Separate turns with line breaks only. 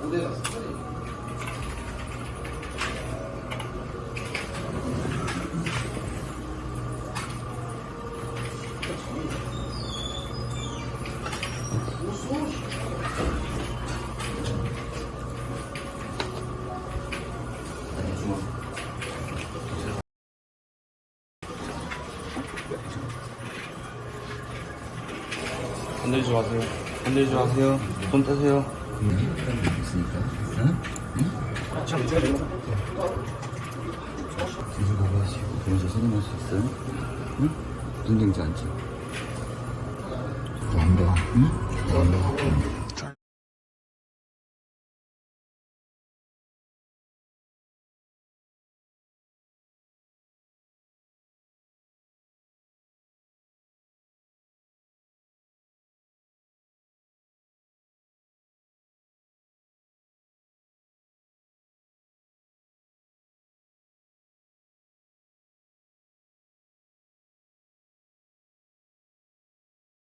모델 갔어. 건들지 마세요. 건들지 마세요. 손 떼세요.
있으니까. 가가지고 그러면서 선임할 수 있어요? 응? 눈 경지 앉지? 안 돼. 응? 안 돼.